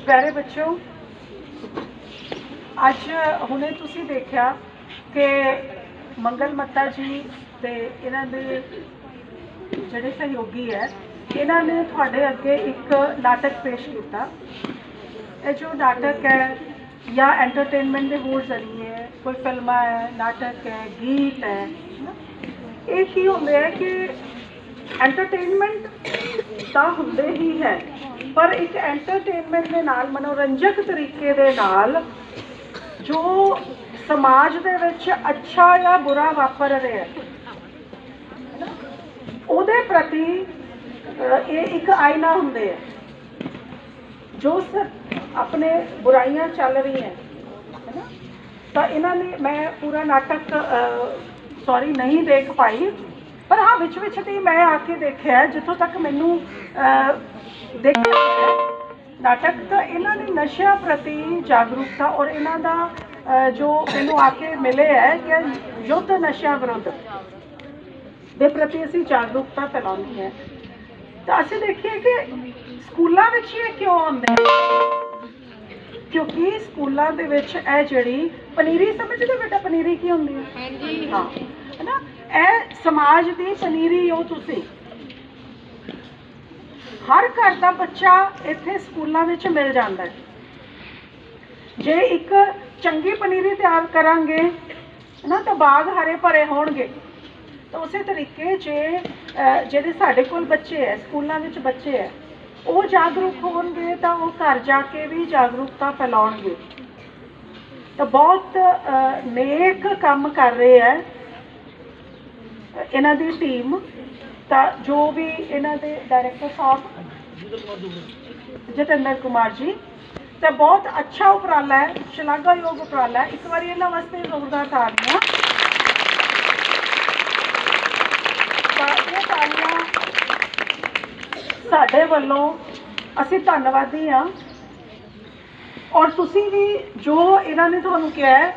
ਪਿਆਰੇ ਬੱਚਿਓ ਅੱਜ ਹੁਣੇ ਤੁਸੀਂ ਦੇਖਿਆ ਕਿ ਮੰਗਲ ਮੱਤਾ ਜੀ ਤੇ ਇਹਨਾਂ ਦੇ ਜਿਹੜੇ ਸਹਿਯੋਗੀ ਹੈ ਇਹਨਾਂ ਨੇ ਤੁਹਾਡੇ ਅੱਗੇ ਇੱਕ ਨਾਟਕ ਪੇਸ਼ ਕੀਤਾ ਇਹ ਜੋ ਨਾਟਕ ਹੈ ਜਾਂ ਐਂਟਰਟੇਨਮੈਂਟ ਦੇ ਹੋਰ ਜ਼ਰੀਏ ਹੈ ਕੋਈ ਫਿਲਮਾਂ ਹੈ ਨਾਟਕ ਹੈ ਗੀਤ ਹੈ ਇਹ ਕੀ ਹੁੰਦੇ ਹੈ ਕਿ ਐਂਟਰਟੇਨਮੈਂਟ ਤਾਂ ਹੁੰਦੇ ਹੀ ਹੈ, ਪਰ ਇੱਕ ਐਂਟਰਟੇਨਮੈਂਟ ਦੇ ਨਾਲ, ਮਨੋਰੰਜਕ ਤਰੀਕੇ ਦੇ ਨਾਲ ਜੋ ਸਮਾਜ ਦੇ ਵਿੱਚ ਅੱਛਾ ਜਾਂ ਬੁਰਾ ਵਾਪਰ ਰਿਹਾ ਉਹਦੇ ਪ੍ਰਤੀ ਇਹ ਇੱਕ ਆਇਨਾ ਹੁੰਦੇ ਹੈ, ਜੋ ਆਪਣੇ ਬੁਰਾਈਆਂ ਚੱਲ ਰਹੀਆਂ ਤਾਂ ਇਹਨਾਂ ਨੇ, ਮੈਂ ਪੂਰਾ ਨਾਟਕ ਸੌਰੀ ਨਹੀਂ ਦੇਖ ਪਾਈ ਪਰ ਹਾਂ, ਵਿੱਚ ਵਿੱਚ ਦੀ ਮੈਂ ਆ ਕੇ ਦੇਖਿਆ ਜਿੱਥੋਂ ਤੱਕ ਮੈਨੂੰ ਦੇਖਿਆ ਨਾਟਕ ਤਾਂ ਇਹਨਾਂ ਨੇ ਨਸ਼ਿਆਂ ਪ੍ਰਤੀ ਜਾਗਰੂਕਤਾ ਔਰ ਇਹਨਾਂ ਦਾ ਜੋ ਮੈਨੂੰ ਆ ਕੇ ਮਿਲੇ ਹੈ ਕਿ ਯੁੱਧ ਨਸ਼ਿਆਂ ਵਿਰੁੱਧ ਦੇ ਪ੍ਰਤੀ ਅਸੀਂ ਜਾਗਰੂਕਤਾ ਫੈਲਾਉਣੀ ਹੈ। ਤਾਂ ਅਸੀਂ ਦੇਖੀਏ ਕਿ ਸਕੂਲਾਂ ਵਿੱਚ ਹੀ ਇਹ ਕਿਉਂ ਆਉਂਦੇ ਹੈ ਕਿਉਂਕਿ ਸਕੂਲਾਂ ਦੇ ਵਿੱਚ ਇਹ ਜਿਹੜੀ ਪਨੀਰੀ ਸਮਝਦੇ ਬੇਟਾ ਪਨੀਰੀ ਕੀ ਹੁੰਦੀ ਹੈ? ਹਾਂਜੀ। ਹਾਂ ਹੈਨਾ ਇਹ ਸਮਾਜ ਦੀ ਪਨੀਰੀ ਹੋ ਤੁਸੀਂ। ਹਰ ਘਰ ਦਾ ਬੱਚਾ ਇੱਥੇ ਸਕੂਲਾਂ ਵਿੱਚ ਮਿਲ ਜਾਂਦਾ ਹੈ। ਜੇ ਇੱਕ ਚੰਗੀ ਪਨੀਰੀ ਤਿਆਰ ਕਰਾਂਗੇ ਨਾ ਤਾਂ ਬਾਗ ਹਰੇ ਭਰੇ ਹੋਣਗੇ। ਤਾਂ ਉਸੇ ਤਰੀਕੇ ਜੇ ਜਿਹੜੇ ਸਾਡੇ ਕੋਲ ਬੱਚੇ ਹੈ ਸਕੂਲਾਂ ਵਿੱਚ ਬੱਚੇ ਹੈ ਉਹ ਜਾਗਰੂਕ ਹੋਣਗੇ ਤਾਂ ਉਹ ਘਰ ਜਾ ਕੇ ਵੀ ਜਾਗਰੂਕਤਾ ਫੈਲਾਉਣਗੇ। ਤਾਂ ਬਹੁਤ ਨੇਕ ਕੰਮ ਕਰ ਰਹੇ ਹੈ ਇਹਨਾਂ ਦੀ ਟੀਮ ਤਾਂ ਜੋ ਵੀ ਇਹਨਾਂ ਦੇ ਡਾਇਰੈਕਟਰ ਸਾਹਿਬ, ਜਤਿੰਦਰ ਕੁਮਾਰ ਜੀ, ਤਾਂ ਬਹੁਤ ਅੱਛਾ ਉਪਰਾਲਾ ਹੈ ਸ਼ਲਾਘਾਯੋਗ ਉਪਰਾਲਾ ਹੈ ਇੱਕ ਵਾਰੀ ਇਹਨਾਂ ਵਾਸਤੇ ਜ਼ੋਰਦਾਰ ਤਾੜੀਆਂ ਤਾਂ ਇਹ ਤਾਲੀਆਂ ਸਾਡੇ ਵੱਲੋਂ ਅਸੀਂ ਧੰਨਵਾਦੀ ਹਾਂ। ਔਰ ਤੁਸੀਂ ਵੀ ਜੋ ਇਹਨਾਂ ਨੇ ਤੁਹਾਨੂੰ ਕਿਹਾ ਹੈ